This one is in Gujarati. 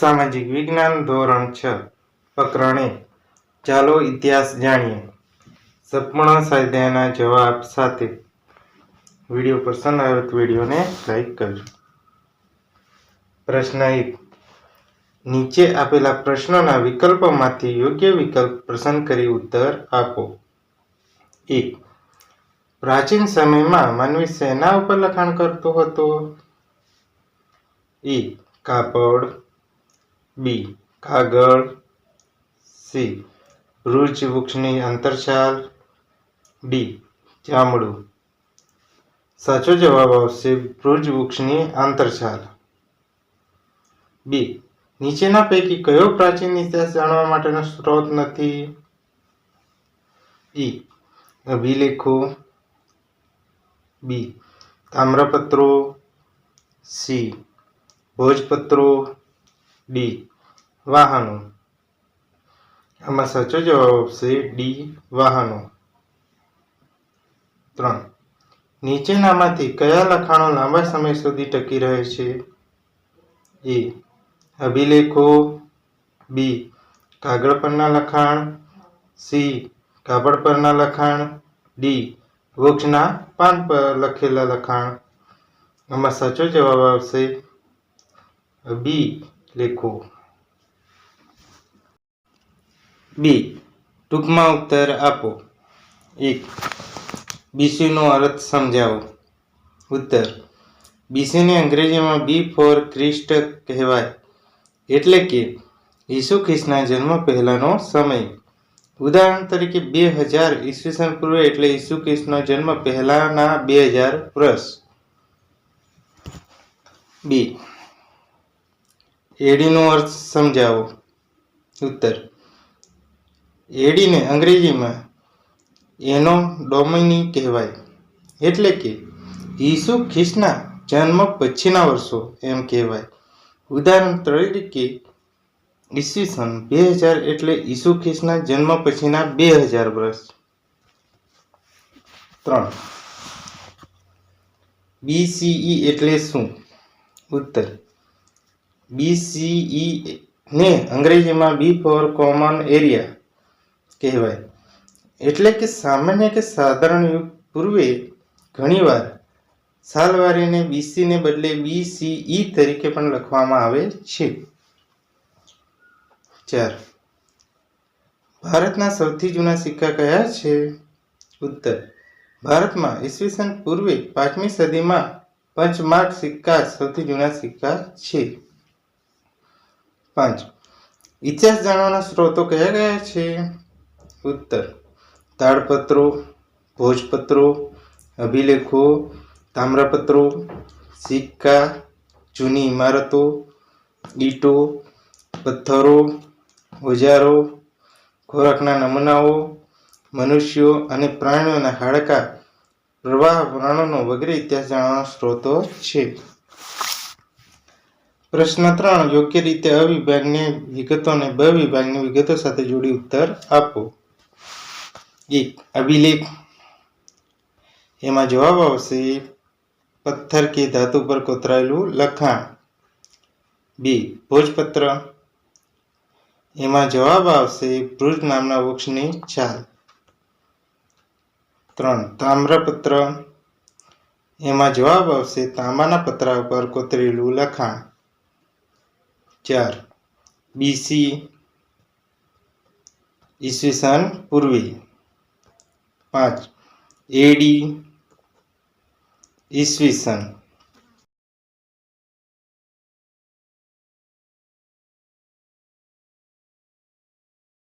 સામાજિક વિજ્ઞાન ધોરણ છ, પ્રકરણ એક ચાલો ઇતિહાસ જાણીએ. સપૂર્ણ સ્વાધ્યાયના જવાબ સાથે વીડિયો પસંદ આવે તો વિડીયોને લાઈક કરજો. પ્રશ્ન એક. નીચે આપેલા પ્રશ્નોના વિકલ્પોમાંથી યોગ્ય વિકલ્પ પસંદ કરી ઉત્તર આપો. એક. પ્રાચીન સમયમાં માનવી સેના ઉપર લખાણ કરતો હતો. એ કાપડ બી, કાગળ, સી વૃક્ષ વૃક્ષની અંતરછાલ, ડી, ચામડું. સાચો જવાબ આવશે વૃક્ષ વૃક્ષની આંતરછાલ. બી, નીચેના પૈકી કયો પ્રાચીન ઇતિહાસ જાણવા માટેનો સ્ત્રોત નથી? ઈ, અભિલેખો. બી, તામ્રપત્રો. સી, ભોજપત્રો. ડી વાહનો. આમાં સાચો જવાબ આવશે ડી વાહનો. ત્રણ. નીચેનામાંથી કયા લખાણો લાંબા સમય સુધી ટકી રહે છે? એ અભિલેખો. બી કાગળ પરના લખાણ. સી કાપડ પરના લખાણ. ડી વૃક્ષના પાન પર લખેલા લખાણ. આમાં સાચો જવાબ આવશે બી લેખો. બી, ટૂંકમાં ઉત્તર આપો. એક, બીસીનો અર્થ સમજાવો. ઉત્તર, બીસીને અંગ્રેજીમાં બી ફોર ક્રિસ્ટ કહેવાય. એટલે કે, ઈસુ ખ્રિસ્તના જન્મ પહેલાંનો સમય. ઉદાહરણ તરીકે, બે હજાર ઈસવીસન પૂર્વે એટલે ઈસુ ખ્રિસ્તનો જન્મ પહેલાંના બે હજાર વર્ષ. બી એડીનો અર્થ સમજાવો. ઉત્તર. એડીને અંગ્રેજીમાં એનો ડોમિની કહેવાય. એટલે કે ઈસુ ખ્રિસ્તના જન્મ પછીના વર્ષો એમ કહેવાય. ઉદાહરણ તરીકે ઈસવીસન બે હજાર એટલે ઈસુ ખ્રિસ્તના જન્મ પછીના બે હજાર વર્ષ. ત્રણ. બીસીઈ એટલે શું? ઉત્તર. બીસીઈ ને અંગ્રેજીમાં બી ફોર કોમન એરિયા કહેવાય. એટલે કે સામાન્ય કે સાધારણ યુગ પૂર્વે ઘણીવાર સાલવારીને બીસીને બદલે બીસીઈ તરીકે પણ લખવામાં આવે છે. ચાર. ભારતના સૌથી જૂના સિક્કા કયા છે? ઉત્તર. ભારતમાં ઈસવીસન પૂર્વે પાંચમી સદીમાં પંચમાર્ક સિક્કા સૌથી જૂના સિક્કા છે. પાંચ. ઇતિહાસ જાણવાના સ્ત્રોતો કયા કયા છે? ઉત્તર. તાડપત્રો, ભોજપત્રો, અભિલેખો, તામ્રપત્રો, સિક્કા, જૂની ઇમારતો, ઈંટો, પથ્થરો, ઓજારો, ખોરાકના નમૂનાઓ, મનુષ્યો અને પ્રાણીઓના હાડકાં, પ્રવાહ વર્ણનો વગેરે ઇતિહાસ જાણવાના સ્ત્રોતો છે. પ્રશ્ન ત્રણ યોગ્ય રીતે અવિભાગની વિગતો વિગતોને બ વિભાગની વિગતો સાથે જોડી ઉત્તર આપો. એક, અભિલેખ. એમાં જવાબ આવશે, પથ્થર કે ધાતુ પર કોતરાયેલું લખાણ. બી, ભોજપત્ર. એમાં જવાબ આવશે, ભૃજ નામના વૃક્ષની છાલ. ત્રણ, તામ્રપત્ર. એમાં જવાબ આવશે, તાંબાના પતરા ઉપર કોતરેલું લખાણ. ચાર. બીસી ઈસવીસન પૂર્વે. પાંચ. એડી ઈસવીસન